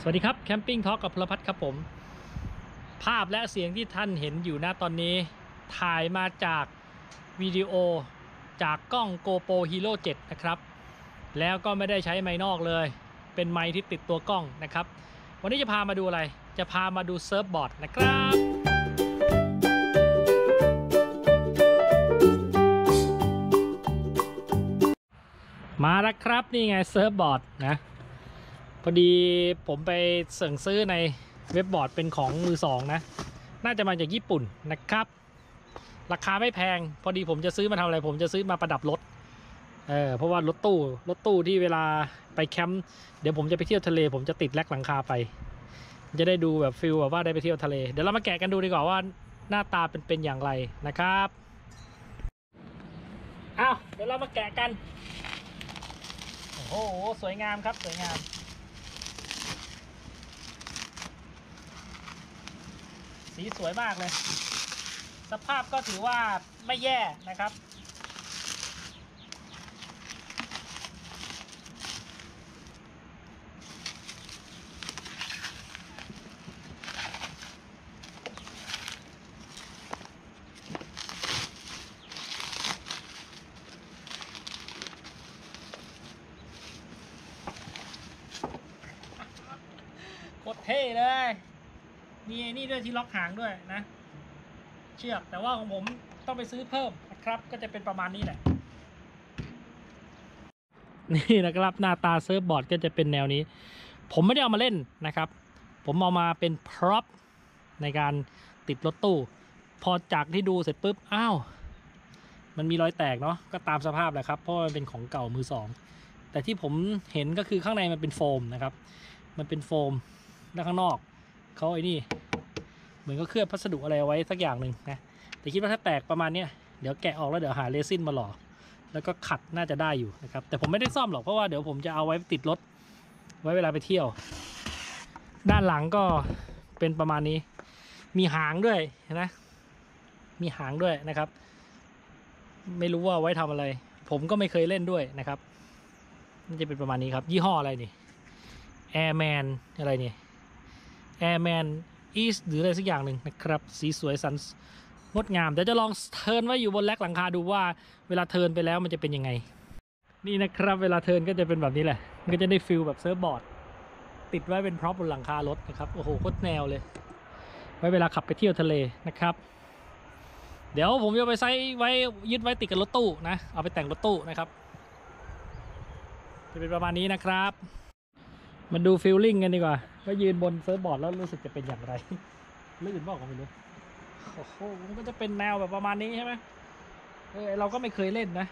สวัสดีครับแคมปิ้งทอ l k กับพลพัฒน์ครับผม ภาพและเสียงที่ท่านเห็นอยู่หน้าตอนนี้ ถ่ายมาจากวิดีโอจากกล้อง GoPro Hero 7 นะครับ แล้วก็ไม่ได้ใช้ไม้นอกเลย เป็นไม้ที่ติดตัวกล้องนะครับ วันนี้จะพามาดูอะไร จะพามาดูเซิร์ฟบอร์ดนะครับมาแล้วครับ นี่ไงเซิร์ฟบอร์ดนะ พอดีผมไปเสั่งซื้อในเว็บบอร์ดเป็นของมือสองนะ น่าจะมาจากญี่ปุ่นนะครับ ราคาไม่แพง พอดีผมจะซื้อมาทำอะไร ผมจะซื้อมาประดับรถ เออ เพราะว่ารถตู้รถตู้ที่เวลาไปแคมป์ เดี๋ยวผมจะไปเที่ยวทะเล ผมจะติดแลกหลังคาไป จะได้ดูแบบฟิลแบบว่าได้ไปเที่ยวทะเล เดี๋ยวเรามาแกะกันดูดีกว่าว่าหน้าตาเป็นเป็นอย่างไรนะครับอ้าวเดี๋ยวเรามาแกะกัน โอ้โห สวยงามครับ สวยงาม สีสวยมากเลย สภาพก็ถือว่าไม่แย่นะครับ โคตรเท่เลย มีไอ้นี่ด้วยที่ล็อกหางด้วยนะ เชือกแต่ว่าของผมต้องไปซื้อเพิ่มนะครับ ก็จะเป็นประมาณนี้แหละ นี่นะครับหน้าตาเซิร์ฟบอร์ดก็จะเป็นแนวนี้ ผมไม่ได้เอามาเล่นนะครับ ผมเอามาเป็นพร็อพในการติดรถตู้ พอจากที่ดูเสร็จปุ๊บอ้าวมันมีรอยแตกเนาะก็ตามสภาพแหละครับ เพราะมันเป็นของเก่ามือสองแต่ที่ผมเห็นก็คือข้างในมันเป็นโฟมนะครับ มันเป็นโฟมด้านข้างนอก เขาไอ้นี่เหมือนก็เคลือบพัสดุอะไรไว้สักอย่างหนึ่งนะแต่คิดว่าถ้าแตกประมาณเนี้ยเดี๋ยวแกะออกแล้วเดี๋ยวหาเรซินมาหล่อแล้วก็ขัดน่าจะได้อยู่นะครับแต่ผมไม่ได้ซ่อมหรอกเพราะว่าเดี๋ยวผมจะเอาไว้ติดรถไว้เวลาไปเที่ยว ด้านหลังก็เป็นประมาณนี้ มีหางด้วยนะมีหางด้วยนะครับ ไม่รู้ว่าไว้ทำอะไร ผมก็ไม่เคยเล่นด้วยนะครับมันจะเป็นประมาณนี้ครับ ยี่ห้ออะไรนี่ Airman อะไรนี่ Airman East หรืออะไรสักอย่างหนึ่งนะครับ สีสวยสันงดงามเดี๋ยวจะลองเทิร์นไว้อยู่บนแร็กหลังคาดูว่าเวลาเทิร์นไปแล้วมันจะเป็นยังไง นี่นะครับเวลาเทิร์นก็จะเป็นแบบนี้แหละ มันก็จะได้ฟิลแบบเซิร์ฟบอร์ด ติดไว้เป็นพร็อพบนหลังคารถนะครับโอ้โหโคตรแนวเลย ไว้เวลาขับไปเที่ยวทะเลนะครับ เดี๋ยวผมจะไปใช้ไว้ยึดไว้ติดกับรถตู้นะเอาไปแต่งรถตู้นะครับจะเป็นประมาณนี้นะครับ มาดูฟิลลิ่งกันดีกว่า ว่ายืนบนเซิร์ฟบอร์ดแล้วรู้สึกจะเป็นอย่างไรลื่นบอกก็ไม่รู้โอ้โหมันก็จะเป็นแนวแบบประมาณนี้ใช่ไหมเออเราก็ไม่เคยเล่นนะ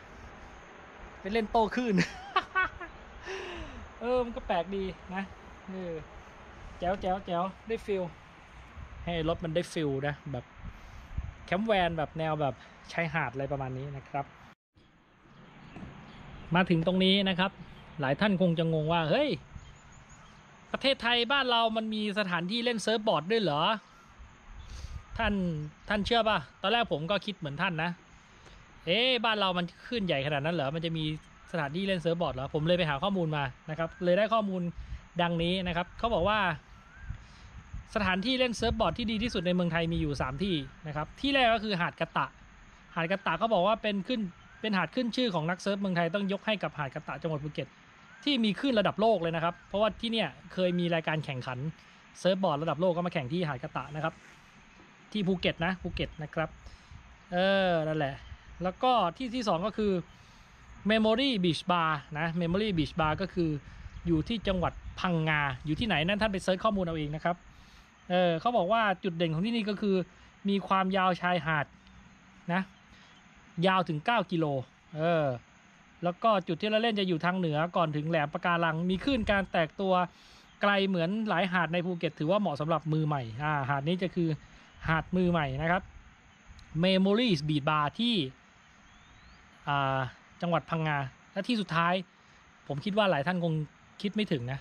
ไปเล่นโตขึ้นเออมันก็แปลกดีนะเออแจ๋วแจ๋วแจ๋วได้ฟิลให้รถมันได้ฟิลนะแบบแคมป์แวนแบบแนวแบบชายหาดอะไรประมาณนี้นะครับ มาถึงตรงนี้นะครับ หลายท่านคงจะงงว่าเฮ้ย ประเทศไทยบ้านเรามันมีสถานที่เล่นเซิร์ฟบอร์ดด้วยเหรอ ท่านท่านเชื่อป่ะ ตอนแรกผมก็คิดเหมือนท่านนะ เอ๊บ้านเรามันขึ้นใหญ่ขนาดนั้นเหรอ มันจะมีสถานที่เล่นเซิร์ฟบอร์ดเหรอ ผมเลยไปหาข้อมูลมานะครับ เลยได้ข้อมูลดังนี้นะครับ เขาบอกว่า สถานที่เล่นเซิร์ฟบอร์ดที่ดีที่สุดในเมืองไทยมีอยู่ 3 ที่นะครับ ที่แรกก็คือหาดกระตะ หาดกระตะเขาบอกว่าเป็นขึ้นเป็นหาดขึ้นชื่อของนักเซิร์ฟเมืองไทยต้องยกให้กับหาดกระตะจังหวัดภูเก็ต ที่มีขึ้นระดับโลกเลยนะครับ เพราะว่าที่เนี่ยเคยมีรายการแข่งขันเซิร์ฟบอร์ดระดับโลกก็มาแข่งที่หาดกระตะนะครับ ที่ภูเก็ตนะภูเก็ตนะครับ เออนั่นแหละ แล้วก็ที่ที่สองก็คือ Memory Beach Bar นะ Memory Beach Bar ก็คืออยู่ที่จังหวัดพังงา อยู่ที่ไหนนั่นท่านไปเซิร์ชข้อมูลเอาเองนะครับ เออเขาบอกว่าจุดเด่นของที่นี่ก็คือ มีความยาวชายหาดนะ ยาวถึง 9 กิโล เออ แล้วก็จุดที่เราเล่นจะอยู่ทางเหนือก่อนถึงแหลมปะการัง มีคลื่นการแตกตัวไกลเหมือนหลายหาดในภูเก็ต ถือว่าเหมาะสำหรับมือใหม่อ่าหาดนี้จะคือหาดมือใหม่นะครับ Memories Beach Bar ที่อ่าจังหวัดพังงา และที่สุดท้าย ผมคิดว่าหลายท่านคงคิดไม่ถึงนะ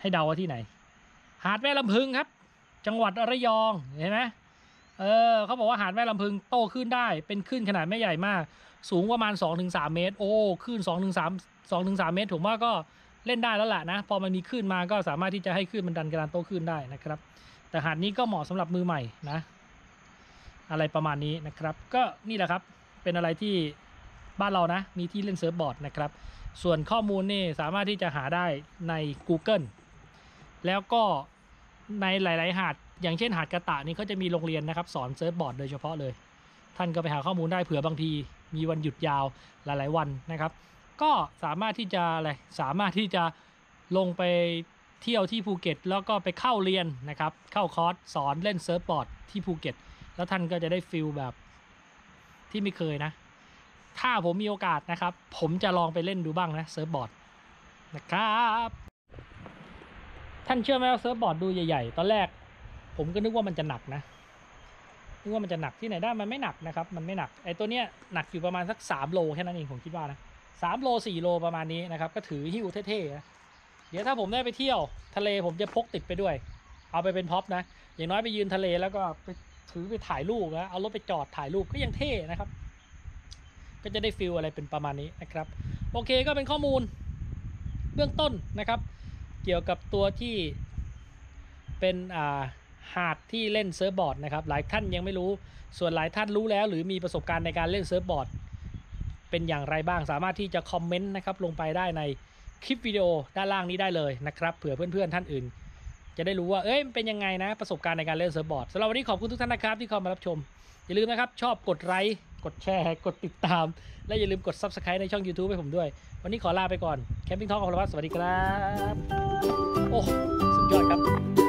ให้เดาว่าที่ไหน หาดแม่ลำพึงครับ จังหวัดระยองเห็นไหมเออเขาบอกว่าหาดแม่ลำพึงโตขึ้นได้เป็นขึ้นขนาดไม่ใหญ่มาก สูงประมาณ 2-3 เมตร โอ้ขึ้น2-3 2-3 เมตร ผมว่าก็เล่นได้แล้วแหละนะ พอมันมีคลื่นมาก็สามารถที่จะให้คลื่นมันดันกระดานโต้คลื่นได้นะครับ แต่หาดนี้ก็เหมาะสำหรับมือใหม่นะ อะไรประมาณนี้นะครับ ก็นี่แหละครับเป็นอะไรที่บ้านเรานะ มีที่เล่นเซิร์ฟบอร์ดนะครับ ส่วนข้อมูลนี่สามารถที่จะหาได้ใน Google แล้วก็ในหลาย ๆ หาด อย่างเช่นหาดกระตะนี่เขาจะมีโรงเรียนนะครับ สอนเซิร์ฟบอร์ดโดยเฉพาะเลย ท่านก็ไปหาข้อมูลได้เผื่อบางที มีวันหยุดยาวหลาย ๆ วันนะครับ ก็สามารถที่จะอะไรสามารถที่จะลงไปเที่ยวที่ภูเก็ต แล้วก็ไปเข้าเรียนนะครับ เข้าคอร์สสอนเล่นเซิร์ฟบอร์ดที่ภูเก็ต แล้วท่านก็จะได้ฟิลแบบที่ไม่เคยนะ ถ้าผมมีโอกาสนะครับ ผมจะลองไปเล่นดูบ้างนะเซิร์ฟบอร์ดนะครับท่านเชื่อไหมว่าเซิร์ฟบอร์ดดูใหญ่ ๆ ตอนแรกผมก็นึกว่ามันจะหนักนะ ว่ามันจะหนักที่ไหนได้มันไม่หนักนะครับ มันไม่หนักไอ้ตัวเนี้ยหนักอยู่ประมาณสักสามโลแค่นั้นเองผมคิดว่านะสามโลสี่โลประมาณนี้นะครับ ก็ถือหิ้วเท่ๆนะเดี๋ยวถ้าผมได้ไปเที่ยวทะเลผมจะพกติดไปด้วย เอาไปเป็นพ็อปนะ อย่างน้อยไปยืนทะเลแล้วก็ไปถือไปถ่ายรูปนะเอารถไปจอดถ่ายรูปก็ยังเท่นะครับ ก็จะได้ฟิลอะไรเป็นประมาณนี้นะครับ โอเคก็เป็นข้อมูลเบื้องต้นนะครับ เกี่ยวกับตัวที่เป็นอ่า หาดที่เล่นเซิร์ฟบอร์ดนะครับหลายท่านยังไม่รู้ ส่วนหลายท่านรู้แล้ว หรือมีประสบการณ์ในการเล่นเซิร์ฟบอร์ดเป็นอย่างไรบ้าง สามารถที่จะคอมเมนต์นะครับลงไปได้ในคลิปวิดีโอด้านล่างนี้ได้เลยนะครับเผื่อเพื่อนๆท่านอื่น จะได้รู้ว่าเอ้ยมันเป็นยังไงนะ ประสบการณ์ในการเล่นเซิร์ฟบอร์ดสำหรับวันนี้ขอบคุณทุกท่านนะครับที่เข้ามารับชม อย่าลืมนะครับชอบกดไลค์กดแชร์กดติดตาม และอย่าลืมกด Subscribe ในช่อง YouTube ให้ผมด้วย วันนี้ขอลาไปก่อนแคมปิ้งทอล์กของเราสวัสดีครับ โอ้ สุดยอดครับ